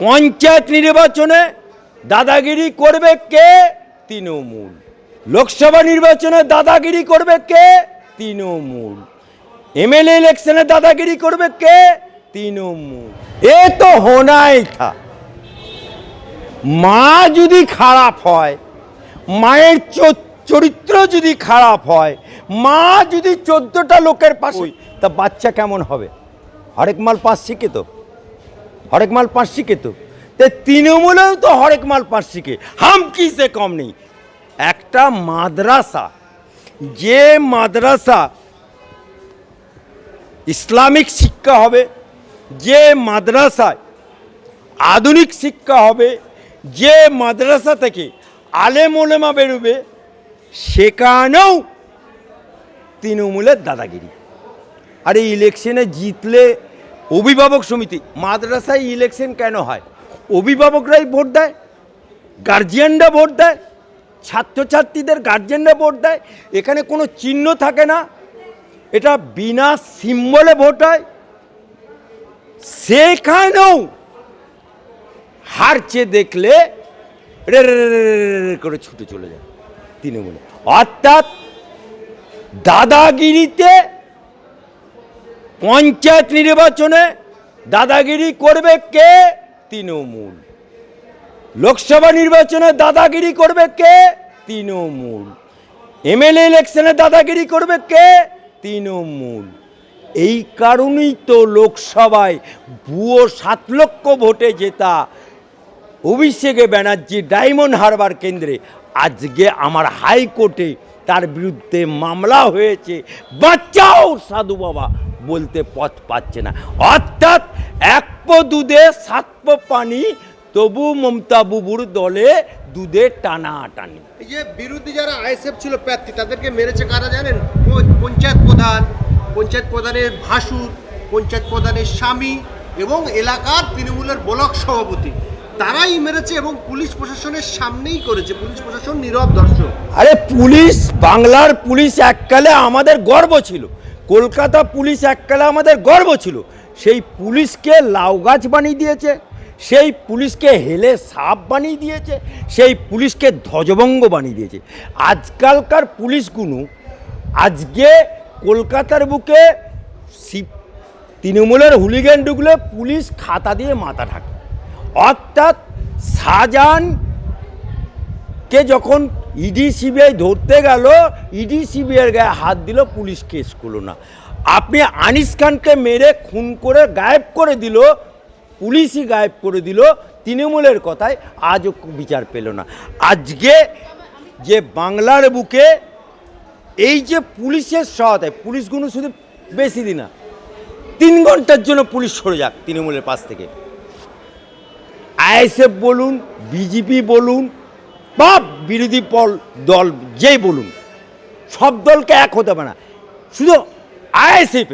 পঞ্চায়েত নির্বাচনে দাদাগিরি করবে কে? তৃণমূল। লোকসভা নির্বাচনে দাদাগিরি করবে কে? তৃণমূল। এমএলএ ইলেকশনে দাদাগিরি করবে কে? তৃণমূল। এ তো হোনাই থা। মা যদি খারাপ হয় মায়ের চরিত্র যদি খারাপ হয় মা যদি চোদ্দটা লোকের পাশে তা বাচ্চা কেমন হবে? হরেক মাল পাঁচ শিখে তো। হরেক মাল পাঁচ শিখে তো। তে তৃণমূলেও তো হরেক মাল পাঁচ শিখে হাম কিসে কম নেই। একটা মাদ্রাসা, যে মাদ্রাসা ইসলামিক শিক্ষা হবে, যে মাদ্রাসায় আধুনিক শিক্ষা হবে, যে মাদ্রাসা থেকে আলেম ওলেমা বেরোবে, সেখানেও তৃণমূলের দাদাগিরি। আর এই ইলেকশনে জিতলে অভিভাবক সমিতি, মাদ্রাসায় ইলেকশন কেন হয়? অভিভাবকরাই ভোট দেয় গার্জিয়ানরা ভোট দেয়, ছাত্রছাত্রীদের গার্জিয়ানরা ভোট দেয়, এখানে কোনো চিহ্ন থাকে না। এটা বিনা সিম্বলে ভোট হয়। সেখানেও হারছে দেখলে রে করে ছুটে চলে যায় তৃণমূলে। অর্থাৎ দাদাগিরিতে পঞ্চায়েত নির্বাচনে দাদাগিরি করবে কে? তৃণমূল। লোকসভা নির্বাচনে দাদাগিরি করবে কে? তৃণমূল। এমএলএ ইলেকশনে দাদাগিরি করবে কে? তৃণমূল। এই কারণেই তো লোকসভায় ভুয়ো সাত লক্ষ ভোটে জেতা অভিষেকে ব্যানার্জি ডায়মন্ড হারবার কেন্দ্রে। আজকে আমার হাইকোর্টে তার বিরুদ্ধে মামলা হয়েছে। বাচ্চাও সাধু বাবা। বলতে পথ পাচ্ছে না। অর্থাৎ এক পো দুধে সাত পো পানি তবু মমতা বুবুর দলে দুধে টানা টানি এই যে বিরোধী যারা আইএসএফ ছিল প্রার্থী তাদেরকে মেরেছে কারা জানেন? পঞ্চায়েত প্রধান পঞ্চায়েত প্রধানের ভাসুর পঞ্চায়েত প্রধানের স্বামী এবং এলাকার তৃণমূলের ব্লক সভাপতি। তারাই মেরেছে এবং পুলিশ প্রশাসনের সামনেই করেছে। পুলিশ প্রশাসন নীরব দর্শক আরে পুলিশ বাংলার পুলিশ এককালে আমাদের গর্ব ছিল। কলকাতা পুলিশ এককালে আমাদের গর্ব ছিল। সেই পুলিশকে লাউ গাছ বানিয়ে দিয়েছে, সেই পুলিশকে হেলে সাপ বানিয়ে দিয়েছে, সেই পুলিশকে ধ্বজভঙ্গ বানিয়ে দিয়েছে। আজকালকার পুলিশগুলো আজকে কলকাতার বুকে তৃণমূলের হুলিগান ঢুকলে পুলিশ খাতা দিয়ে মাথা ঢাকে। অর্থাৎ শাহজাহান কে যখন ইডি সিবিআই ধরতে গেল, ইডি সিবিআইয়ের গায়ে হাত দিল পুলিশ কেস করল না। আপনি আনিস খানকে মেরে খুন করে গায়েব করে দিল, পুলিশই গায়েব করে দিল, তৃণমূলের কথায় আজও বিচার পেল না। আজকে যে বাংলার বুকে এই যে পুলিশের সহায়তায় পুলিশগুলো শুধু বেশি দিন না, তিন ঘণ্টার জন্য পুলিশ সরে যাক তৃণমূলের পাশ থেকে। আইএসএফ বলুন, বিজেপি বলুন বা বিরোধী পল দল যেই বলুন, সব দলকে এক হতে পারে না। শুধু আইএসএফ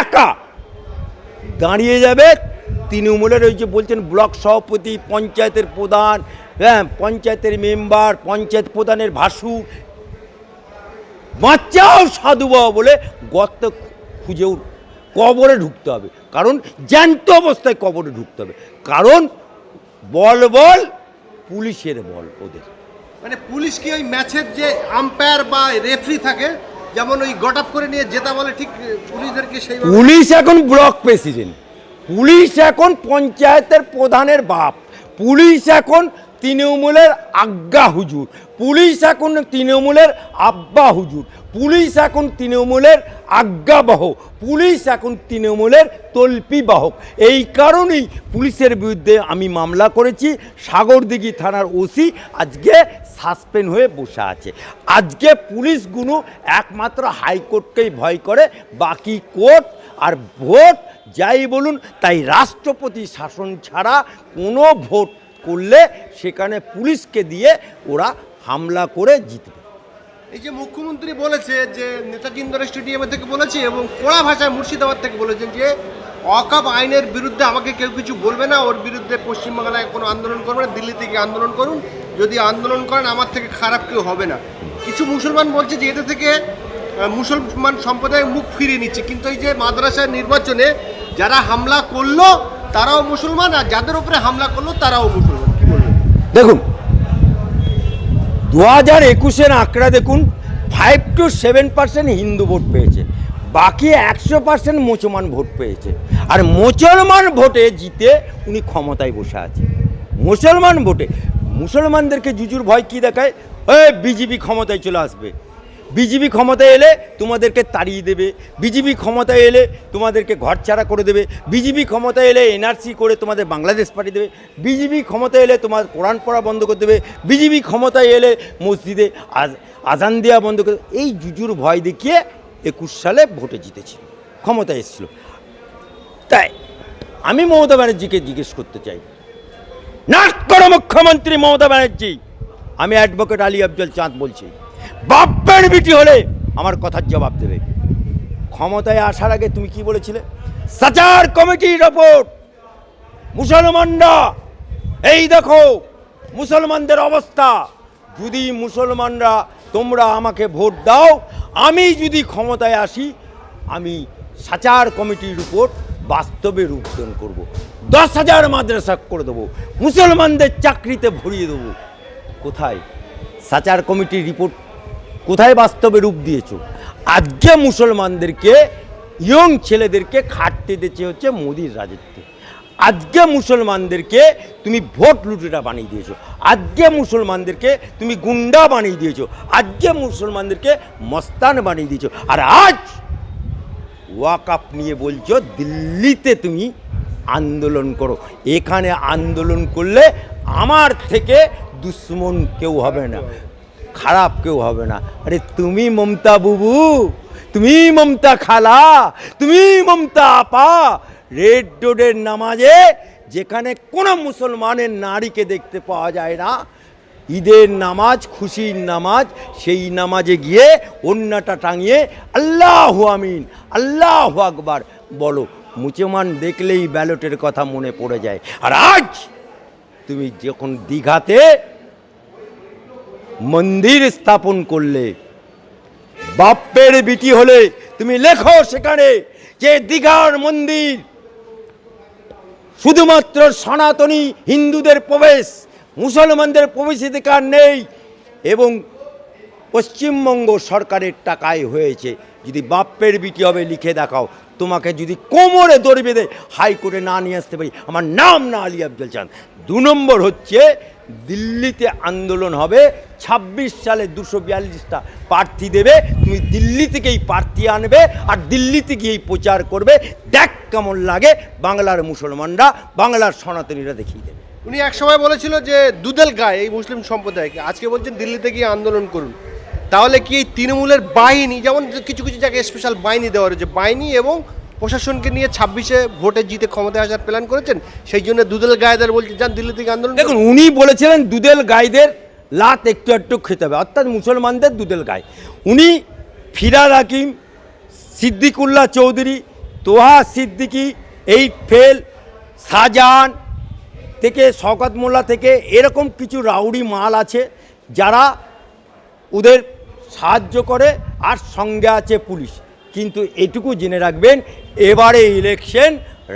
একা দাঁড়িয়ে যাবে তৃণমূলের ওই যে বলছেন ব্লক সভাপতি, পঞ্চায়েতের প্রধান হ্যাঁ পঞ্চায়েতের মেম্বার, পঞ্চায়েত প্রধানের ভাসু। বাচ্চাও সাধু বাবা বলে গর্ত খুঁজেও কবরে ঢুকতে হবে। কারণ জ্যান্ত অবস্থায় কবরে ঢুকতে হবে। কারণ বল বল পুলিশের বল ওদের। মানে পুলিশ কি ওই ম্যাচের যে আম্পায়ার বা রেফারি থাকে যেমন ওই গট আপ করে নিয়ে জেতা বলে ঠিক পুলিশদেরকে সেই পুলিশ এখন ব্লক প্রেসিডেন্ট পুলিশ এখন পঞ্চায়েতের প্রধানের বাপ। পুলিশ এখন তৃণমূলের আজ্ঞা হুজুর। পুলিশ এখন তৃণমূলের আব্বা হুজুর। পুলিশ এখন তৃণমূলের আজ্ঞাবহ। পুলিশ এখন তৃণমূলের তল্পি বাহক এই কারণেই পুলিশের বিরুদ্ধে আমি মামলা করেছি। সাগরদিঘি থানার ওসি আজকে সাসপেন্ড হয়ে বসে আছে। আজকে পুলিশগুলো একমাত্র হাইকোর্টকেই ভয় করে। বাকি কোর্ট আর ভোট যাই বলুন, তাই রাষ্ট্রপতি শাসন ছাড়া কোনো ভোট করলে সেখানে পুলিশকে দিয়ে ওরা হামলা করে জিতবে। এই যে মুখ্যমন্ত্রী বলেছে যে নেতাজি ইন্দোর স্টেডিয়ামে থেকে বলেছে এবং কড়া ভাষায় মুর্শিদাবাদ থেকে বলেছেন যে অকাপ আইনের বিরুদ্ধে আমাকে কেউ কিছু বলবে না, ওর বিরুদ্ধে পশ্চিমবাংলায় কোনো আন্দোলন করবে না, দিল্লি থেকে আন্দোলন করুন। যদি আন্দোলন করেন, আমার থেকে খারাপ কেউ হবে না। কিছু মুসলমান বলছে যে এটা থেকে মুসলমান সম্প্রদায় মুখ ফিরিয়ে নিচ্ছে। কিন্তু এই যে মাদ্রাসার নির্বাচনে যারা হামলা করল, তারাও মুসলমান, আর যাদের উপরে হামলা করল, তারাও মুসলমান। কি বলবেন? দেখুন দু হাজার একুশের আঁকড়া দেখুন five two seven percent Hindu vote পেয়েছে। বাকি একশো পার্সেন্ট মুসলমান ভোট পেয়েছে। আর মুসলমান ভোটে জিতে উনি ক্ষমতায় বসে আছে মুসলমান ভোটে, মুসলমানদেরকে জুজুর ভয় কি দেখায়? ওই বিজেপি ক্ষমতায় চলে আসবে। বিজেপি ক্ষমতায় এলে তোমাদেরকে তাড়িয়ে দেবে। বিজেপি ক্ষমতায় এলে তোমাদেরকে ঘরছাড়া করে দেবে। বিজেপি ক্ষমতায় এলে এনআরসি করে তোমাদের বাংলাদেশ পাঠিয়ে দেবে। বিজেপি ক্ষমতায় এলে তোমার কোরআন পড়া বন্ধ করে দেবে। বিজেপি ক্ষমতায় এলে মসজিদে আজ আজান দেওয়া বন্ধ করে এই জুজুর ভয় দেখিয়ে একুশ সালে ভোটে জিতেছিল। ক্ষমতায় এসেছিল। তাই আমি মমতা ব্যানার্জিকে জিজ্ঞেস করতে চাই। নাট করো মুখ্যমন্ত্রী মমতা ব্যানার্জি। আমি অ্যাডভোকেট আলী আফজল চাঁদ বলছি। বাপ্পের বিটি হলে আমার কথার জবাব দেবে। ক্ষমতায় আসার আগে তুমি কি বলেছিলে? সাচার কমিটির রিপোর্ট মুসলমানরা এই দেখো মুসলমানদের অবস্থা। যদি মুসলমানরা তোমরা আমাকে ভোট দাও আমি যদি ক্ষমতায় আসি আমি সাচার কমিটির রিপোর্ট বাস্তবে রূপদান করব। দশ হাজার মাদ্রাসা করে দেবো মুসলমানদের চাকরিতে ভরিয়ে দেবো। কোথায়? সাচার কমিটির রিপোর্ট কোথায় বাস্তবে রূপ দিয়েছ? আজকে মুসলমানদেরকে, ইয়ং ছেলেদেরকে খাটতে দিচ্ছে হচ্ছে মোদির রাজত্বে। আজকে মুসলমানদেরকে তুমি ভোট লুটেরা বানিয়ে দিয়েছ। আজকে মুসলমানদেরকে তুমি গুন্ডা বানিয়ে দিয়েছ। আজকে মুসলমানদেরকে মস্তান বানিয়ে দিয়েছ। আর আজ ওয়াকাপ নিয়ে বলছো, দিল্লিতে তুমি আন্দোলন করো। এখানে আন্দোলন করলে আমার থেকে দুশ্মন কেউ হবে না। খারাপ কেউ হবে না। আরে তুমি মমতা বুবু, তুমি মমতা খালা, তুমি মমতা আপা, রেড রোডের নামাজে যেখানে কোনো মুসলমানের নারীকে দেখতে পাওয়া যায় না, ঈদের নামাজ, খুশির নামাজ, সেই নামাজে গিয়ে অন্যটা টাঙিয়ে আল্লাহ আমিন, আল্লাহ আকবার বলো। মুসলমান দেখলেই ব্যালটের কথা মনে পড়ে যায়। আর আজ তুমি যখন দীঘাতে মন্দির স্থাপন করলে। বাপ্পের বিটি হলে, তুমি লেখো সেখানে যে দীঘার মন্দির। শুধুমাত্র সনাতনী হিন্দুদের প্রবেশ, মুসলমানদের প্রবেশাধিকার নেই এবং পশ্চিমবঙ্গ সরকারের টাকায় হয়েছে। যদি বাপ্পের বিটি হবে, লিখে দেখাও। তোমাকে যদি কোমরে দড়ি বেঁধে হাইকোর্টে না নিয়ে আসতে পারি, আমার নাম না আলী আফজল চান দু নম্বর হচ্ছে দিল্লিতে আন্দোলন হবে। ছাব্বিশ সালে দুশো বিয়াল্লিশটা প্রার্থী দেবে। তুমি দিল্লি থেকেই প্রার্থী আনবে আর দিল্লিতে গিয়েই প্রচার করবে। দেখ কেমন লাগে বাংলার মুসলমানরা, বাংলার সনাতনীরা দেখিয়ে দেবে। উনি এক সময় বলেছিল যে দুদেল গায়ে, এই মুসলিম সম্প্রদায়কে। আজকে বলছেন দিল্লিতে গিয়ে আন্দোলন করুন। তাহলে কি এই তৃণমূলের বাহিনী, যেমন কিছু কিছু জায়গায় স্পেশাল বাহিনী দেওয়া রয়েছে বাহিনী এবং প্রশাসনকে নিয়ে ছাব্বিশে ভোটে জিতে ক্ষমতায় আসার প্ল্যান করেছেন সেই জন্য দুদেল গায়েদার বলছে যান দিল্লি থেকে আন্দোলন দেখুন উনি বলেছিলেন দুধেল গায়েদের লাত একটু একটু খেতে হবে অর্থাৎ মুসলমানদের দুধেল গাই উনি ফিরাদ হাকিম সিদ্দিকুল্লাহ চৌধুরী তোহা সিদ্দিকি এই ফেল শাহজাহান থেকে শওকত মোল্লা থেকে এরকম কিছু রাউডি মাল আছে যারা ওদের সাহায্য করে আর সঙ্গে আছে পুলিশ। কিন্তু এটুকু জেনে রাখবেন এবারে ইলেকশন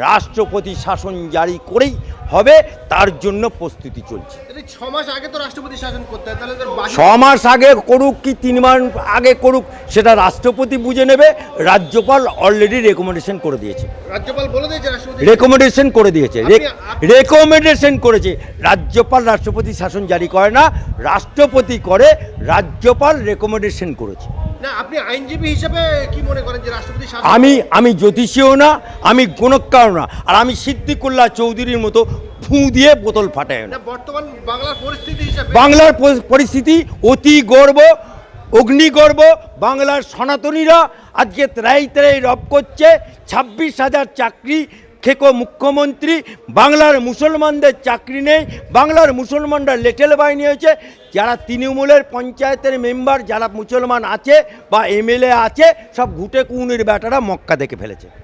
রাষ্ট্রপতি শাসন জারি করেই হবে তার জন্য প্রস্তুতি চলছে। ছ মাস আগে তো রাষ্ট্রপতি শাসন করতে হয় তাহলে ছ মাস আগে করুক কি তিন মাস আগে করুক সেটা রাষ্ট্রপতি বুঝে নেবে রাজ্যপাল অলরেডি রেকমেন্ডেশন করে দিয়েছে। রাজ্যপাল বলে দিয়েছে রেকমেন্ডেশন করে দিয়েছে। রেকমেন্ডেশন করেছে। রাজ্যপাল রাষ্ট্রপতি শাসন জারি করে না রাষ্ট্রপতি করে রাজ্যপাল রেকমেন্ডেশন করেছে। না আপনি আইনজীবী হিসেবে কি মনে করেন যে রাষ্ট্রপতি আমি আমি জ্যোতিষীও না আমি গণকারও না আর আমি সিদ্দিকুল্লাহ চৌধুরীর মতো ফু দিয়ে বোতল ফাটাই না। বর্তমান বাংলার পরিস্থিতি হিসাবে বাংলার পরিস্থিতি অতি গর্ব অগ্নিগর্ব বাংলার সনাতনীরা আজকে ত্রাই ত্রাই রব করছে ছাব্বিশ হাজার চাকরি খেকো মুখ্যমন্ত্রী, বাংলার মুসলমানদের চাকরি নেই, বাংলার মুসলমানরা লেটেল বাহিনী হয়েছে, যারা তৃণমূলের পঞ্চায়েতের মেম্বার, যারা মুসলমান আছে বা এমএলএ আছে, সব ঘুটে কুউনির ব্যাটারা মক্কা দেখে ফেলেছে।